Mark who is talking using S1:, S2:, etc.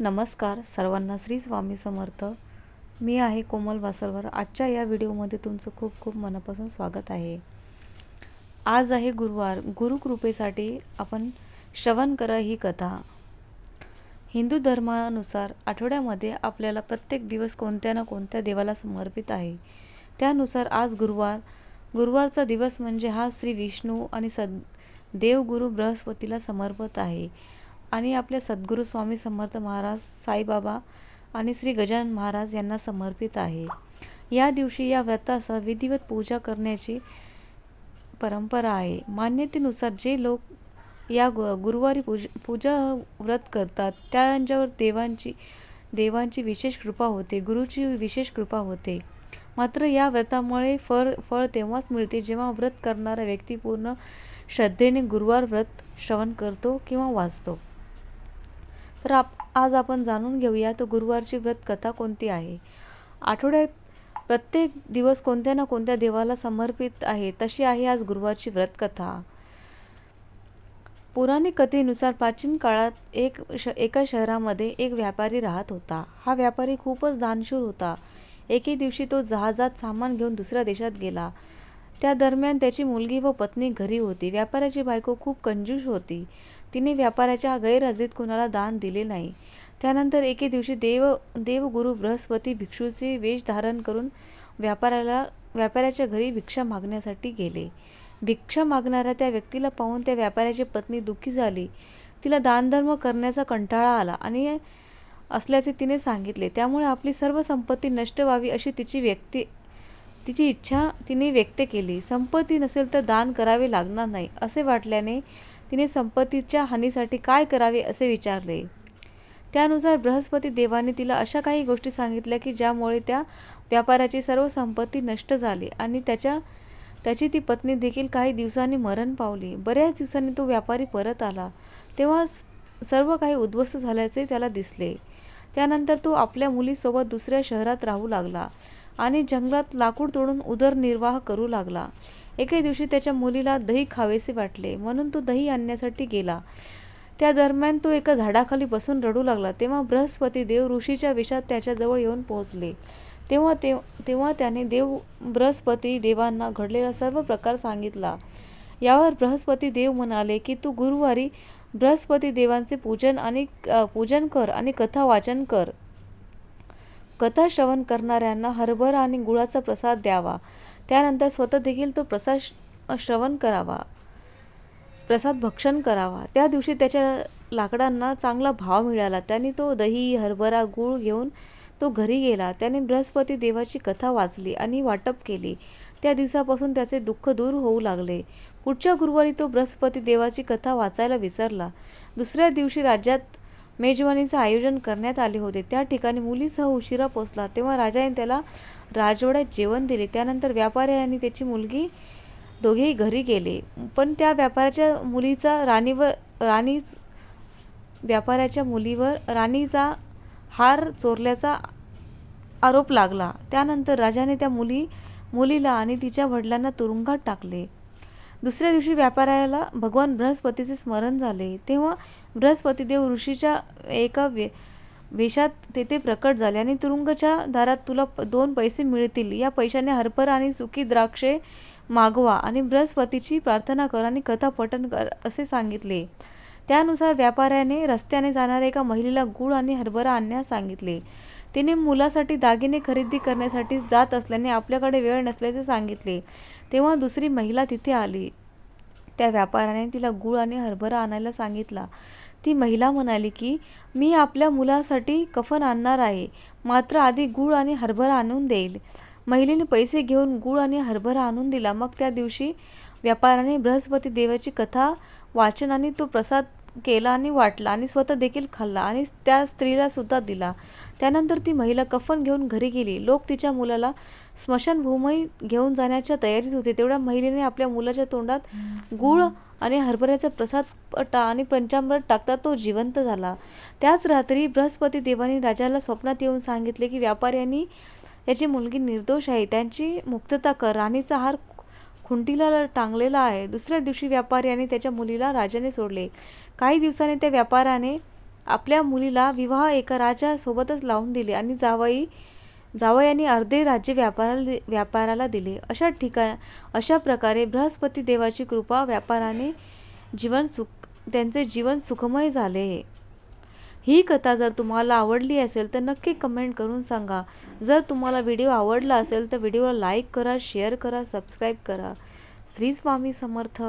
S1: नमस्कार सर्वांना श्री स्वामी समर्थ. मी आहे कोमल वासरवर. आजच्या या व्हिडिओमध्ये तुमचं खूप खूप मनापासून स्वागत आहे. आज आहे गुरुवार. गुरुकृपेसाठी आपण श्रवण करा ही कथा. हिंदू धर्मानुसार आठवड्यामध्ये आपल्याला प्रत्येक दिवस कोणत्या ना कोणत्या देवाला समर्पित आहे. त्यानुसार आज गुरुवार. गुरुवारचा दिवस म्हणजे हा श्री विष्णू आणि सद देवगुरु बृहस्पतीला समर्पित आहे. आणि आपल्या सद्गुरू स्वामी समर्थ महाराज साईबाबा आणि श्री गजानन महाराज यांना समर्पित आहे. या दिवशी या व्रतासह विधिवत पूजा करण्याची परंपरा आहे. मान्यतेनुसार जे लोक या गु गुरुवारी पूज पूजा व्रत करतात त्यांच्यावर देवांची देवांची विशेष कृपा होते गुरुची विशेष कृपा होते. मात्र या व्रतामुळे फळ फळ तेव्हाच मिळते जेव्हा व्रत करणारा व्यक्ती पूर्ण श्रद्धेने गुरुवार व्रत श्रवण करतो किंवा वाचतो. तर आप आज आपण जाणून घेऊया तर गुरुवारची व्रतकथा कोणती आहे. आठवड्यात प्रत्येक दिवस कोणत्या ना कोणत्या देवाला समर्पित आहे तशी आहे आज गुरुवारची व्रतकथा पौराणिक कथेनुसार प्राचीन काळात एक श एका शहरामध्ये एक व्यापारी राहत होता. हा व्यापारी खूपच दानशूर होता. एके दिवशी तो जहाजात सामान घेऊन दुसऱ्या देशात गेला. त्या दरम्यान त्याची मुलगी व पत्नी घरी होती. व्यापाऱ्याची बायको खूप कंजूष होती. तिने व्यापाऱ्याच्या गैरहजेरीत कुणाला दान दिले नाही. त्यानंतर एके दिवशी देव देवगुरु बृहस्पती भिक्षूचे वेश धारण करून व्यापाऱ्याला व्यापाऱ्याच्या घरी भिक्षा मागण्यासाठी गेले. भिक्षा मागणाऱ्या त्या व्यक्तीला पाहून त्या व्यापाऱ्याची पत्नी दुःखी झाली. तिला दानधर्म करण्याचा कंटाळा आला आणि असल्याचे तिने सांगितले. त्यामुळे आपली सर्व संपत्ती नष्ट व्हावी अशी तिची व्यक्ती तिची इच्छा तिने व्यक्त केली. संपत्ती नसेल तर दान करावे लागणार नाही असे वाटल्याने तिने संपत्तीच्या हानीसाठी काय करावे असे विचारले. त्यानुसार बृहस्पती देवाने तिला अशा काही गोष्टी सांगितल्या की ज्यामुळे त्या व्यापाराची सर्व संपत्ती नष्ट झाली आणि त्याच्या त्याची ती पत्नी देखील काही दिवसांनी मरण पावली. बऱ्याच दिवसांनी तो व्यापारी परत आला. तेव्हा सर्व काही उद्ध्वस्त झाल्याचे त्याला दिसले. त्यानंतर तो आपल्या मुलीसोबत दुसऱ्या शहरात राहू लागला. आणि जंगलात लाकूड तोडून उदरनिर्वाह करू लागला. एके दिवशी त्याच्या मुलीला दही खावेसे वाटले म्हणून तो दही आणण्यासाठी गेला. त्या दरम्यान तो एका झाडाखाली बसून रडू लागला. तेव्हा बृहस्पती देव ऋषीच्या विषात त्याच्याजवळ येऊन पोहोचले. तेव्हा ते तेव्हा त्याने देव बृहस्पती देवांना घडलेला सर्व प्रकार सांगितला. यावर बृहस्पती देव म्हणाले की तू गुरुवारी बृहस्पती देवांचे पूजन आणि पूजन कर आणि कथा वाचन कर. कथा श्रवण करणाऱ्यांना हरभरा आणि गुळाचा प्रसाद द्यावा. त्यानंतर स्वतः देखील तो प्रसाद श्रवण करावा. प्रसाद भक्षण करावा. त्या दिवशी त्याच्या लाकडांना चांगला भाव मिळाला. त्याने तो दही हरभरा गूळ घेऊन तो घरी गेला. त्याने बृहस्पती देवाची कथा वाचली आणि वाटप केली. त्या दिवसापासून त्याचे दुःख दूर होऊ लागले. पुढच्या गुरुवारी तो बृहस्पती देवाची कथा वाचायला विसरला. दुसऱ्या दिवशी राज्यात मेजवानीचे आयोजन करण्यात आले होते. त्या ठिकाणी मुलीसह उशिरा पोचला तेव्हा राजाने त्याला राजवाड्यात जेवण दिले. त्यानंतर व्यापारी आणि त्याची मुलगी दोघेही घरी गेले. पण त्या व्यापाऱ्याच्या मुलीचा राणीवर राणीच व्यापाऱ्याच्या मुलीवर राणीचा हार चोरल्याचा आरोप लागला. त्यानंतर राजाने त्या मुली मुलीला आणि तिच्या वडिलांना तुरुंगात टाकले. दुसऱ्या दिवशी व्यापाऱ्याला भगवान बृहस्पतीचे स्मरण झाले. तेव्हा बृहस्पतीदेव ऋषीच्या एका वे वेशात तेथे प्रकट झाले आणि तुरुंगाच्या दारात तुला दोन पैसे मिळतील. या पैशाने हरभरा आणि सुकी द्राक्षे मागवा आणि बृहस्पतीची प्रार्थना कर आणि कथा पठण कर असे सांगितले. त्यानुसार व्यापाऱ्याने रस्त्याने जाणाऱ्या एका महिलेला गूळ आणि हरभरा आणण्यास सांगितले. तिने मुलासाठी दागिने खरेदी करण्यासाठी जात असल्याने आपल्याकडे वेळ नसल्याचे सांगितले. तेव्हा दुसरी महिला तिथे आली. त्या व्यापाऱ्याने तिला गूळ आणि हरभरा आणायला सांगितला. ती महिला म्हणाली की मी आपल्या मुलासाठी कफन आणणार आहे. मात्र आधी गूळ आणि हरभरा आणून देईल. महिलेने पैसे घेऊन गूळ आणि हरभरा आणून दिला. मग त्या दिवशी व्यापाऱ्याने बृहस्पती देवाची कथा वाचन आणि तो प्रसाद केला आणि वाटला आणि स्वतः देखील खाल्ला आणि त्या स्त्रीला सुद्धा दिला. त्यानंतर ती महिला कफन घेऊन घरी गेली. लोक तिच्या मुलाला स्मशानभूमी घेऊन जाण्याच्या तयारीत होते. तेवढ्या महिलेने आपल्या मुलाच्या तोंडात गूळ आणि हरभऱ्याचा प्रसाद टा आणि पंचामृत टाकता तो जिवंत झाला. त्याच रात्री बृहस्पती देवाने राजाला स्वप्नात येऊन सांगितले की व्यापाऱ्यांनी याची मुलगी निर्दोष आहे. त्यांची मुक्तता कर. राणीचा हार खुंटीला टांगलेला आहे. दुसऱ्या दिवशी व्यापारी आणि त्याच्या मुलीला राजाने सोडले. काही दिवसांनी त्या व्यापाऱ्याने आपल्या मुलीला विवाह एका राजासोबतच लावून दिले आणि जावई जावयाने अर्धे राज्य व्यापाराला व्यापाराला दिले. अशा ठिकाण अशा प्रकारे बृहस्पती देवाची कृपा व्यापाराने जीवन सुख त्यांचे जीवन सुखमय झाले. ही कथा जर तुम्हाला आवडली असेल तर नक्की कमेंट करून सांगा. जर तुम्हाला व्हिडिओ आवडला असेल तर व्हिडिओला लाईक करा शेअर करा सबस्क्राईब करा. श्री स्वामी समर्थ.